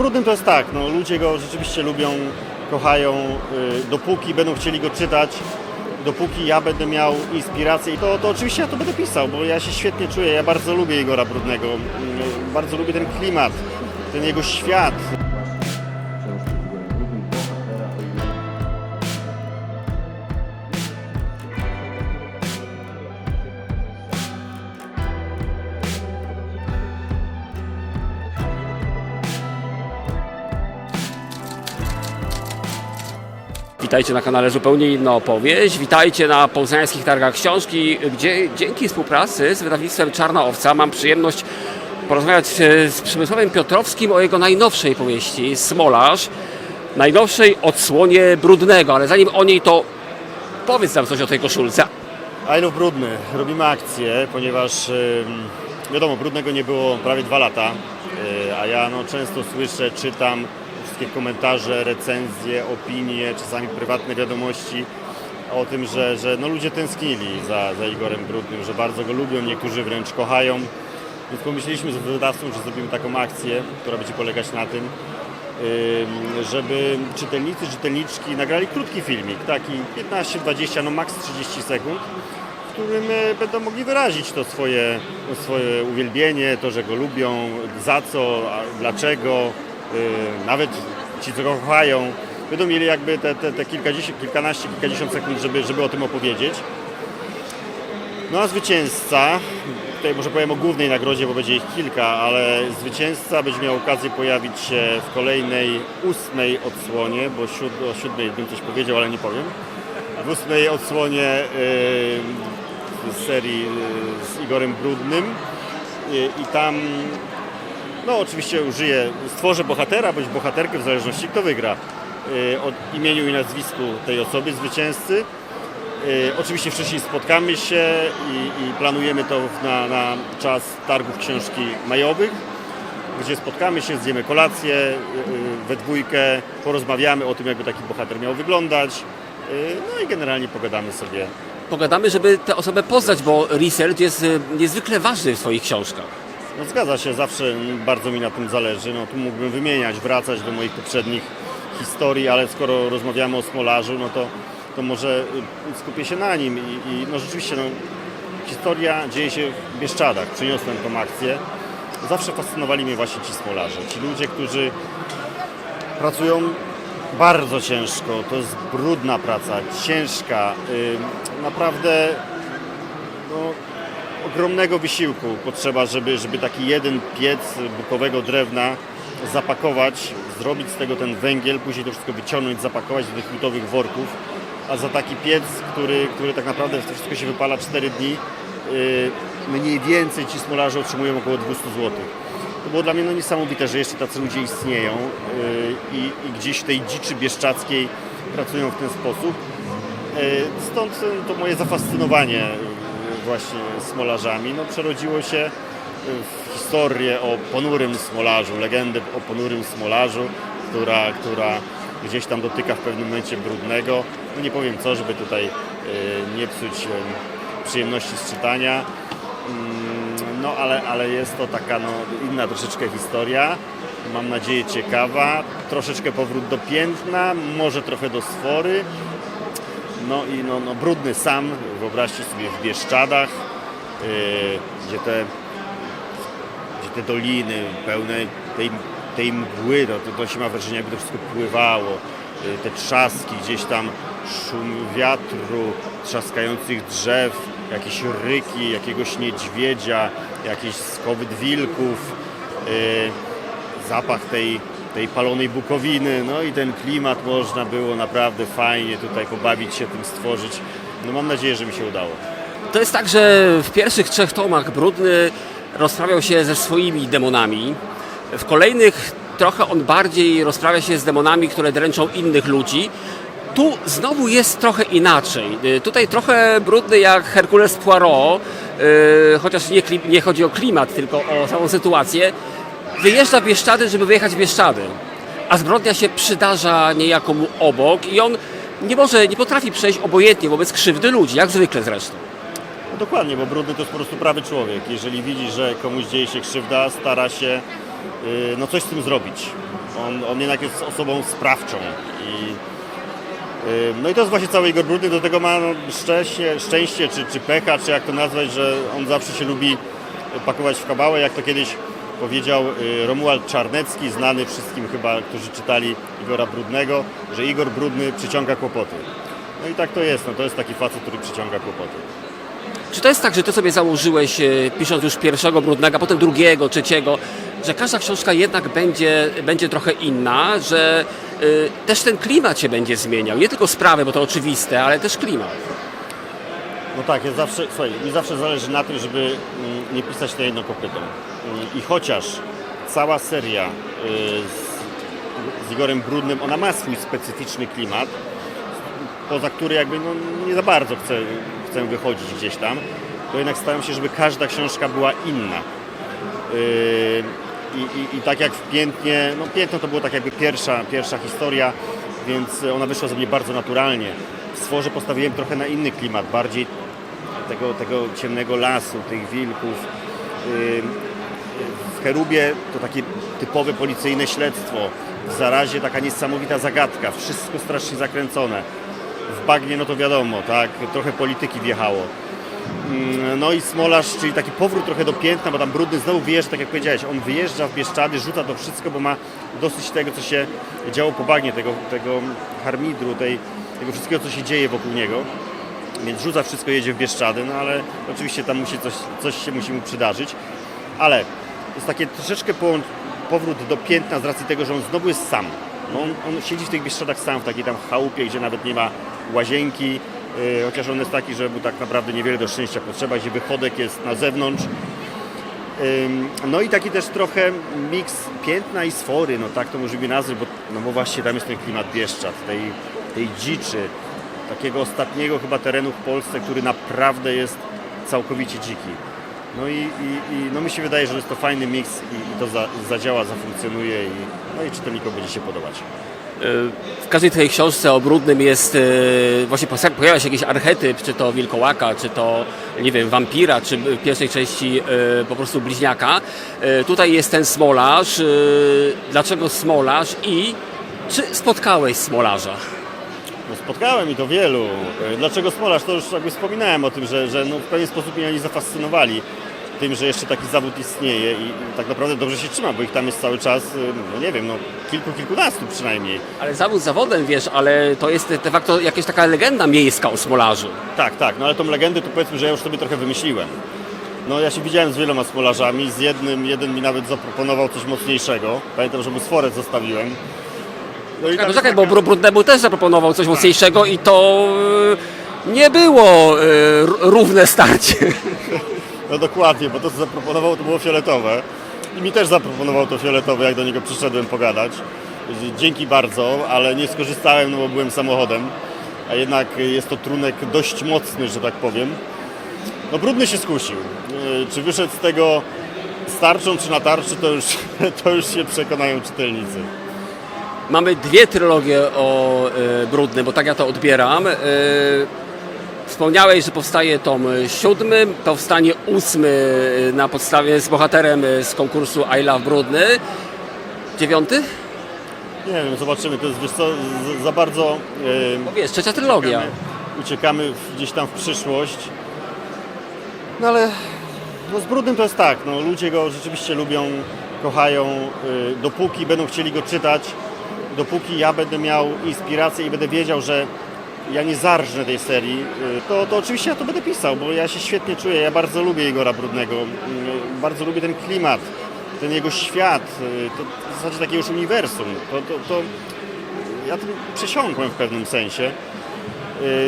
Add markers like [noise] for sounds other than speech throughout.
Brudnym to jest tak, no, ludzie go rzeczywiście lubią, kochają, y, dopóki będą chcieli go czytać, dopóki ja będę miał inspirację, to, to oczywiście ja to będę pisał, bo ja się świetnie czuję, ja bardzo lubię Igora Brudnego, y, bardzo lubię ten klimat, ten jego świat. Witajcie na kanale Zupełnie Inna Opowieść. Witajcie na Poznańskich Targach Książki, gdzie dzięki współpracy z wydawnictwem Czarna Owca mam przyjemność porozmawiać e, z Przemysławem Piotrowskim o jego najnowszej powieści Smolarz, najnowszej odsłonie Brudnego, ale zanim o niej to powiedz nam coś o tej koszulce. I love Brudny. Robimy akcję, ponieważ wiadomo, Brudnego nie było prawie dwa lata, y, a ja no, często słyszę, czytam wszystkie komentarze, recenzje, opinie, czasami prywatne wiadomości o tym, że, że no, ludzie tęsknili za, za Igorem Brudnym, że bardzo go lubią, niektórzy wręcz kochają. Więc pomyśleliśmy z wydawcą, że zrobimy taką akcję, która będzie polegać na tym, ym, żeby czytelnicy, czytelniczki nagrali krótki filmik, taki 15-20, no maks 30 sekund, w którym e, będą mogli wyrazić to swoje, swoje uwielbienie, to, że go lubią, za co, dlaczego, nawet ci, co kochają, będą mieli jakby te, te, te kilkadziesiąt, kilkanaście, kilkadziesiąt sekund, żeby, żeby o tym opowiedzieć. No a zwycięzca, tutaj może powiem o głównej nagrodzie, bo będzie ich kilka, ale zwycięzca będzie miał okazję pojawić się w kolejnej, ósmej odsłonie, bo siód, o siódmej bym coś powiedział, ale nie powiem. W ósmej odsłonie yy, serii yy, z Igorem Brudnym Yy, i tam no oczywiście użyję, stworzę bohatera bądź bohaterkę w zależności kto wygra. Yy, Od imieniu i nazwisku tej osoby, zwycięzcy. Y, Oczywiście wcześniej spotkamy się i, i planujemy to na, na czas targów książki majowych, gdzie spotkamy się, zjemy kolację y, y, we dwójkę, porozmawiamy o tym, jakby taki bohater miał wyglądać. y, No i generalnie pogadamy sobie. Pogadamy, żeby tę osobę poznać, bo research jest niezwykle ważny w swoich książkach. No zgadza się, zawsze bardzo mi na tym zależy. No tu mógłbym wymieniać, wracać do moich poprzednich historii, ale skoro rozmawiamy o Smolarzu, no to, to może y, skupię się na nim. I, i no rzeczywiście, no, historia dzieje się w Bieszczadach. Przyniosłem tą akcję. Zawsze fascynowali mnie właśnie ci Smolarze. Ci ludzie, którzy pracują bardzo ciężko. To jest brudna praca, ciężka. y, Naprawdę no, ogromnego wysiłku potrzeba, żeby, żeby taki jeden piec bukowego drewna zapakować, zrobić z tego ten węgiel, później to wszystko wyciągnąć, zapakować do tych lutowych worków, a za taki piec, który, który tak naprawdę to wszystko się wypala 4 dni, yy, mniej więcej ci smolarze otrzymują około 200 zł. To było dla mnie no, niesamowite, że jeszcze tacy ludzie istnieją yy, i, i gdzieś w tej dziczy bieszczackiej pracują w ten sposób. Yy, Stąd to moje zafascynowanie właśnie smolarzami no, przerodziło się yy, w historię o ponurym smolarzu, legendę o ponurym smolarzu, która, która gdzieś tam dotyka w pewnym momencie brudnego. No nie powiem co, żeby tutaj yy, nie psuć yy, przyjemności z czytania. Mm, No ale, ale jest to taka no, inna troszeczkę historia. Mam nadzieję ciekawa. Troszeczkę powrót do piętna, może trochę do sfory. No i no, no, brudny sam, wyobraźcie sobie w Bieszczadach, yy, gdzie, te, gdzie te doliny pełne tej, tej mgły, no, to, to się ma wrażenie jakby to wszystko pływało. Yy, te trzaski, gdzieś tam szum wiatru, trzaskających drzew, jakieś ryki, jakiegoś niedźwiedzia, jakieś skowyt wilków, yy, zapach tej, tej palonej bukowiny, no i ten klimat można było naprawdę fajnie tutaj pobawić się tym, stworzyć. No mam nadzieję, że mi się udało. To jest tak, że w pierwszych trzech tomach Brudny rozprawiał się ze swoimi demonami. W kolejnych trochę on bardziej rozprawia się z demonami, które dręczą innych ludzi. Tu znowu jest trochę inaczej. Y, Tutaj trochę brudny jak Herkules Poirot, y, chociaż nie, nie chodzi o klimat, tylko o samą sytuację. Wyjeżdża w Bieszczady, żeby wyjechać w Bieszczady. A zbrodnia się przydarza niejako mu obok i on nie może, nie potrafi przejść obojętnie wobec krzywdy ludzi, jak zwykle zresztą. No dokładnie, bo brudny to jest po prostu prawy człowiek. Jeżeli widzi, że komuś dzieje się krzywda, stara się yy, no coś z tym zrobić. On, on jednak jest osobą sprawczą i y, no i to jest właśnie cały Igor Brudny, do tego ma no, szczęście, szczęście czy, czy pecha, czy jak to nazwać, że on zawsze się lubi pakować w kabałę, jak to kiedyś powiedział y, Romuald Czarnecki, znany wszystkim chyba, którzy czytali Igora Brudnego, że Igor Brudny przyciąga kłopoty. No i tak to jest, no to jest taki facet, który przyciąga kłopoty. Czy to jest tak, że ty sobie założyłeś, e, pisząc już pierwszego brudnego, potem drugiego, trzeciego, że każda książka jednak będzie, będzie trochę inna, że y, też ten klimat się będzie zmieniał? Nie tylko sprawy, bo to oczywiste, ale też klimat. No tak, ja zawsze, słuchaj, mi zawsze zależy na tym, żeby mm, nie pisać na jedno kopyto. I chociaż cała seria y, z, z Igorem Brudnym, ona ma swój specyficzny klimat, poza który jakby no, nie za bardzo chcę, chcę wychodzić gdzieś tam, to jednak staram się, żeby każda książka była inna. Yy, I, i, I tak jak w Piętnie, no Piętno to była tak jakby pierwsza, pierwsza historia, więc ona wyszła ze mnie bardzo naturalnie. W Stworze postawiłem trochę na inny klimat, bardziej tego, tego ciemnego lasu, tych wilków. W Cherubie to takie typowe policyjne śledztwo. W Zarazie taka niesamowita zagadka, wszystko strasznie zakręcone. W Bagnie no to wiadomo, tak, trochę polityki wjechało. Mm, No i Smolarz, czyli taki powrót trochę do piętna, bo tam Brudny znowu wyjeżdża, tak jak powiedziałeś, on wyjeżdża w Bieszczady, rzuca to wszystko, bo ma dosyć tego, co się działo po bagnie, tego, tego harmidru, tej, tego wszystkiego, co się dzieje wokół niego. Więc rzuca wszystko, jedzie w Bieszczady, no ale oczywiście tam musi coś, coś się musi mu przydarzyć. Ale jest takie troszeczkę powrót do piętna z racji tego, że on znowu jest sam. No on, on siedzi w tych Bieszczadach sam, w takiej tam chałupie, gdzie nawet nie ma łazienki, yy, chociaż on jest taki, że mu tak naprawdę niewiele do szczęścia potrzeba, gdzie wychodek jest na zewnątrz. No i taki też trochę miks piętna i sfory, no tak to możemy nazwać, bo, no bo właśnie tam jest ten klimat Bieszczad, tej, tej dziczy, takiego ostatniego chyba terenu w Polsce, który naprawdę jest całkowicie dziki. No i, i, i no mi się wydaje, że jest to fajny miks i, i to za, zadziała, zafunkcjonuje i, no i czytelnikom będzie się podobać. W każdej tej książce o brudnym jest e, właśnie pojawia się jakiś archetyp, czy to wilkołaka, czy to nie wiem, wampira, czy w pierwszej części e, po prostu bliźniaka. E, Tutaj jest ten smolarz. E, Dlaczego smolarz i czy spotkałeś smolarza? No spotkałem i to wielu. E, Dlaczego Smolarz? To już jakby wspominałem o tym, że, że no w pewien sposób mnie oni zafascynowali tym, że jeszcze taki zawód istnieje i, tak naprawdę dobrze się trzyma, bo ich tam jest cały czas, e, no nie wiem, no kilku, kilkunastu przynajmniej. Ale zawód zawodem, wiesz, ale to jest de facto jakaś taka legenda miejska o smolarzu. Tak, tak, no ale tą legendę to powiedzmy, że ja już sobie trochę wymyśliłem. No ja się widziałem z wieloma smolarzami, z jednym, jeden mi nawet zaproponował coś mocniejszego. Pamiętam, że mu sforec zostawiłem. No i Czekaj, tam poczekaj, jest bo Brudnemu też zaproponował coś mocniejszego i to e, nie było e, r- równe starcie. [laughs] No dokładnie, bo to co zaproponował to było fioletowe. I mi też zaproponował to fioletowe, jak do niego przyszedłem pogadać. Dzięki bardzo, ale nie skorzystałem, no bo byłem samochodem. A jednak jest to trunek dość mocny, że tak powiem. No brudny się skusił. Yy, Czy wyszedł z tego starczą czy na tarczy, to już, [laughs] to już się przekonają czytelnicy. Mamy dwie trylogie o e, Brudnym, bo tak ja to odbieram. E, wspomniałeś, że powstaje tom siódmy, powstanie ósmy e, na podstawie z bohaterem e, z konkursu I Love Brudny. Dziewiąty? Nie wiem, zobaczymy. To jest wiesz co, za bardzo... yy, Bo wiesz, trzecia trylogia. uciekamy, uciekamy w- gdzieś tam w przyszłość. No ale no z Brudnym to jest tak, no ludzie go rzeczywiście lubią, kochają, y, dopóki będą chcieli go czytać, dopóki ja będę miał inspirację i będę wiedział, że ja nie zarżnę tej serii, y, to, to oczywiście ja to będę pisał, bo ja się świetnie czuję, ja bardzo lubię Igora Brudnego, y, bardzo lubię ten klimat, ten jego świat, y, to w zasadzie takie już uniwersum, to, to, to ja tym przesiąkłem w pewnym sensie.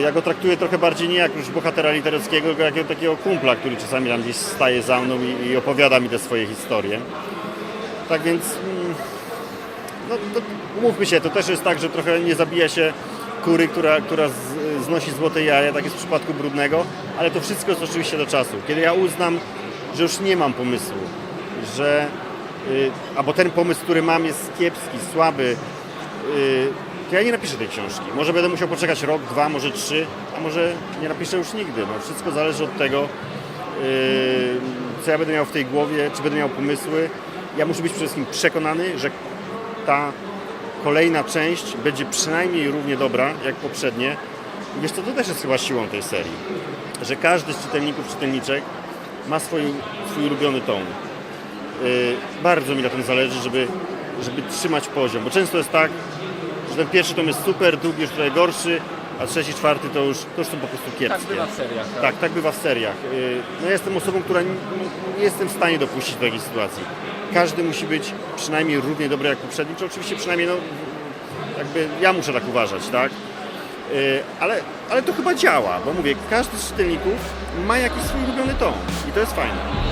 Ja go traktuję trochę bardziej nie jak już bohatera literackiego, tylko jak takiego kumpla, który czasami tam gdzieś staje za mną i, i opowiada mi te swoje historie. Tak więc, mm, no, to, umówmy się, to też jest tak, że trochę nie zabija się kury, która, która z, znosi złote jaja, tak jest w przypadku Brudnego, ale to wszystko jest oczywiście do czasu. Kiedy ja uznam, że już nie mam pomysłu, że y, albo ten pomysł, który mam jest kiepski, słaby, y, to ja nie napiszę tej książki. Może będę musiał poczekać rok, dwa, może trzy, a może nie napiszę już nigdy. No, wszystko zależy od tego, yy, co ja będę miał w tej głowie, czy będę miał pomysły. Ja muszę być przede wszystkim przekonany, że ta kolejna część będzie przynajmniej równie dobra jak poprzednie. I Wiesz co, to też jest chyba siłą tej serii, że każdy z czytelników, czytelniczek ma swój, swój ulubiony ton. Yy, bardzo mi na tym zależy, żeby, żeby trzymać poziom, bo często jest tak, że ten pierwszy tom jest super, drugi już trochę gorszy, a trzeci, czwarty to już, to już są po prostu kiepskie. seriach. Tak, tak bywa w seriach. Yy, No ja jestem osobą, która nie, nie jestem w stanie dopuścić do takiej sytuacji. Każdy musi być przynajmniej równie dobry jak poprzedni, czy oczywiście przynajmniej no, jakby ja muszę tak uważać, tak? Yy, Ale, ale to chyba działa, bo mówię, każdy z czytelników ma jakiś swój ulubiony ton i to jest fajne.